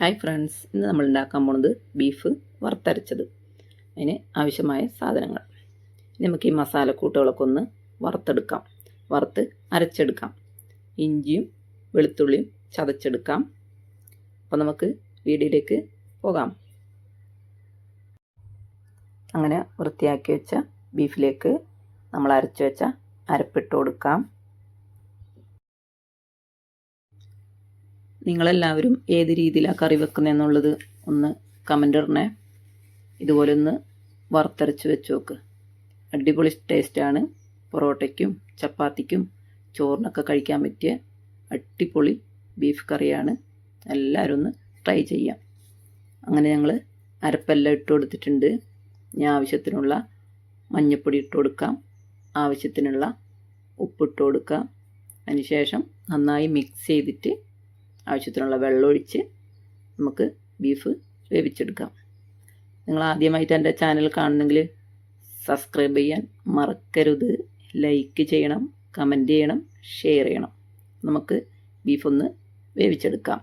Hi friends ഇന്ന് നമ്മൾ ഉണ്ടാക്കാൻ പോണത് ബീഫ് വറുത്തരച്ചത്. അതിന് ആവശ്യമായ സാധനങ്ങൾ. നമുക്ക് ഈ മസാലക്കൂട്ടുകളൊക്കെ ഒന്ന് വറുത്തെടുക്കാം. വറുത്ത് അരച്ചെടുക്കാം. ഇഞ്ചിയും വെളുത്തുള്ളിയും ചതച്ചെടുക്കാം. അപ്പോൾ നമുക്ക് വീടിലേക്ക് പോകാം. അങ്ങനെ വൃത്തിയാക്കി വെച്ച ബീഫിലേക്ക് നമ്മൾ അരച്ചു വെച്ച അരപ്പിട്ട് കൊടുക്കാം. നിങ്ങളെല്ലാവരും ഏത് രീതിയിലാണ് കറി വെക്കുന്നതെന്നുള്ളത് ഒന്ന് കമന്റ് ഇടണേ ഇതുപോലെ ഒന്ന് വറുത്തരച്ച് വെച്ച് നോക്ക്. അടിപൊളി ടേസ്റ്റാണ് പൊറോട്ടയ്ക്കും ചപ്പാത്തിക്കും ചോറിനൊക്കെ കഴിക്കാൻ പറ്റിയ അടിപൊളി ബീഫ് കറിയാണ്. എല്ലാവരും ഒന്ന് ട്രൈ ചെയ്യാം. അങ്ങനെ ഞങ്ങൾ അരപ്പെല്ലാം ഇട്ട് കൊടുത്തിട്ടുണ്ട്. ഞാൻ ആവശ്യത്തിനുള്ള മഞ്ഞൾപ്പൊടി ഇട്ട് കൊടുക്കാം. ആവശ്യത്തിനുള്ള ഉപ്പിട്ട് കൊടുക്കാം. അതിനുശേഷം നന്നായി മിക്സ് ചെയ്തിട്ട് ആവശ്യത്തിനുള്ള വെള്ളമൊഴിച്ച് നമുക്ക് ബീഫ് വേവിച്ചെടുക്കാം. നിങ്ങൾ ആദ്യമായിട്ട് എന്റെ ചാനൽ കാണുന്നെങ്കിൽ സബ്സ്ക്രൈബ് ചെയ്യാൻ മറക്കരുത്. ലൈക്ക് ചെയ്യണം കമന്റ് ചെയ്യണം ഷെയർ ചെയ്യണം. നമുക്ക് ബീഫ് ഒന്ന് വേവിച്ചെടുക്കാം.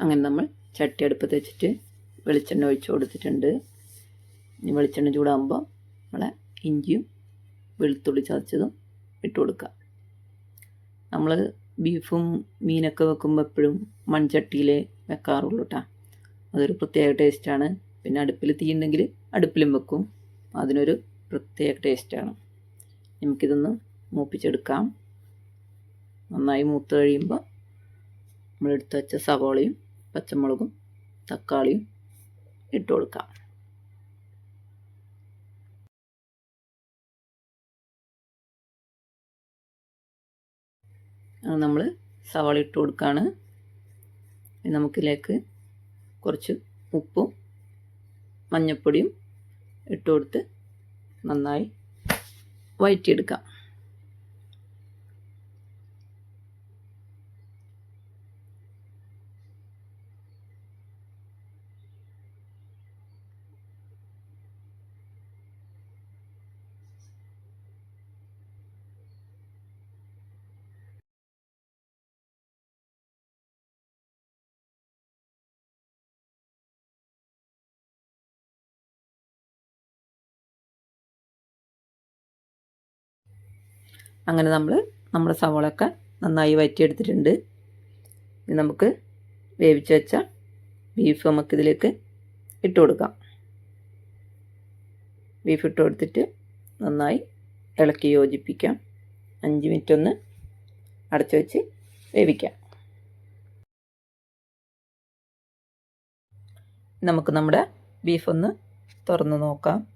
അങ്ങനെ നമ്മൾ ചട്ടി അടുപ്പത്ത് വെച്ചിട്ട് വെളിച്ചെണ്ണ ഒഴിച്ച് കൊടുത്തിട്ടുണ്ട്. ഇനി വെളിച്ചെണ്ണ ചൂടാകുമ്പോൾ നമ്മളെ ഇഞ്ചിയും വെളുത്തുള്ളി ചതച്ചതും ഇട്ട് കൊടുക്കുക. നമ്മൾ ബീഫും മീനൊക്കെ വെക്കുമ്പോൾ എപ്പോഴും മൺചട്ടിയിൽ വെക്കാറുള്ളൂ കേട്ടോ. അതൊരു പ്രത്യേക ടേസ്റ്റാണ്. പിന്നെ അടുപ്പിൽ തീ ഉണ്ടെങ്കിൽ അടുപ്പിലും വെക്കും. അതിനൊരു പ്രത്യേക ടേസ്റ്റാണ്. നമുക്കിതൊന്ന് മൂപ്പിച്ചെടുക്കാം. നന്നായി മൂത്ത് കഴിയുമ്പോൾ നമ്മളെടുത്ത് വെച്ച സവോളയും പച്ചമുളകും തക്കാളിയും ഇട്ട് കൊടുക്കാം. നമ്മൾ സവാള ഇട്ട് കൊടുക്കുകയാണ് നമുക്കിലേക്ക് കുറച്ച് ഉപ്പും മഞ്ഞൾപ്പൊടിയും ഇട്ട് കൊടുത്ത് നന്നായി വഴറ്റിയെടുക്കാം അങ്ങനെ നമ്മൾ നമ്മുടെ സവോളൊക്കെ നന്നായി വറ്റിയെടുത്തിട്ടുണ്ട്. ഇനി നമുക്ക് വേവിച്ച് വെച്ച ബീഫ് നമുക്കിതിലേക്ക് ഇട്ട് കൊടുക്കാം. ബീഫ് ഇട്ട് കൊടുത്തിട്ട് നന്നായി ഇളക്കി യോജിപ്പിക്കാം. അഞ്ച് മിനിറ്റ് ഒന്ന് അടച്ചു വെച്ച് വേവിക്കാം. നമുക്ക് നമ്മുടെ ബീഫ് ഒന്ന് തുറന്ന് നോക്കാം.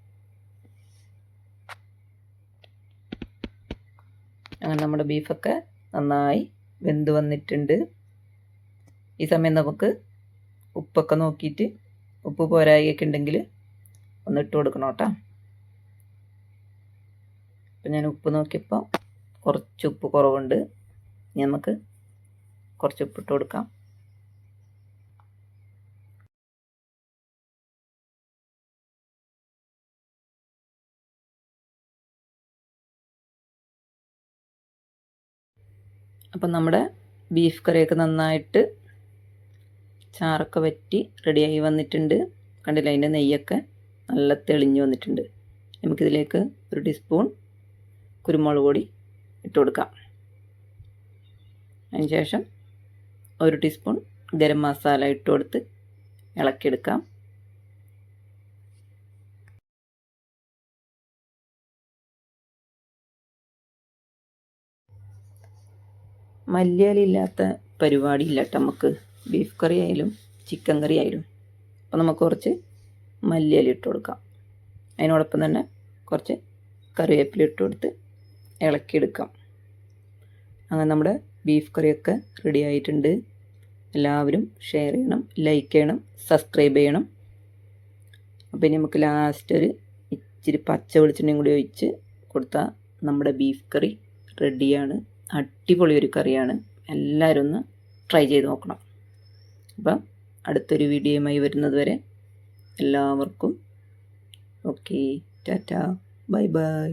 അങ്ങനെ നമ്മുടെ ബീഫൊക്കെ നന്നായി വെന്ത് വന്നിട്ടുണ്ട്. ഈ സമയം നമുക്ക് ഉപ്പൊക്കെ നോക്കിയിട്ട് ഉപ്പ് പോരായൊക്കെ ഉണ്ടെങ്കിൽ ഒന്ന് ഇട്ട് കൊടുക്കണം കേട്ടോ. അപ്പം ഞാൻ ഉപ്പ് നോക്കിയപ്പോൾ കുറച്ച് ഉപ്പ് കുറവുണ്ട്. നമുക്ക് കുറച്ച് ഉപ്പ് ഇട്ട് കൊടുക്കാം. അപ്പം നമ്മുടെ ബീഫ് കറിയൊക്കെ നന്നായിട്ട് ചാറൊക്കെ വറ്റി റെഡിയായി വന്നിട്ടുണ്ട്. കണ്ടില്ല? അതിന്റെ നെയ്യൊക്കെ നല്ല തെളിഞ്ഞു വന്നിട്ടുണ്ട്. നമുക്കിതിലേക്ക് ഒരു ടീസ്പൂൺ കുരുമുളക് പൊടി ഇട്ട് കൊടുക്കാം. അതിന് ശേഷം ഒരു ടീസ്പൂൺ ഗരം മസാല ഇട്ട് കൊടുത്ത് ഇളക്കിയെടുക്കാം. മല്ലിയിലില്ലാത്ത പരിപാടിയില്ല കേട്ടോ നമുക്ക്. ബീഫ് കറി ആയാലും ചിക്കൻ കറി ആയാലും അപ്പോൾ നമുക്ക് കുറച്ച് മല്ലിയില ഇട്ട് കൊടുക്കാം. അതിനോടൊപ്പം തന്നെ കുറച്ച് കറിവേപ്പില ഇട്ട് കൊടുത്ത് ഇളക്കിയെടുക്കാം. അങ്ങനെ നമ്മുടെ ബീഫ് കറിയൊക്കെ റെഡി ആയിട്ടുണ്ട്. എല്ലാവരും ഷെയർ ചെയ്യണം ലൈക്ക് ചെയ്യണം സബ്സ്ക്രൈബ് ചെയ്യണം. അപ്പോൾ ഇനി നമുക്ക് ലാസ്റ്റ് ഒരു ഇച്ചിരി പച്ച വെളിച്ചെണ്ണയും കൂടി ഒഴിച്ച് കൊടുത്താൽ നമ്മുടെ ബീഫ് കറി റെഡിയാണ് അടിപൊളി ഒരു കറിയാണ്. എല്ലാവരും ഒന്ന് ട്രൈ ചെയ്ത് നോക്കണം. അപ്പം അടുത്തൊരു വീഡിയോയുമായി വരുന്നത് വരെ എല്ലാവർക്കും ഓക്കെ ടാറ്റ ബൈ ബൈ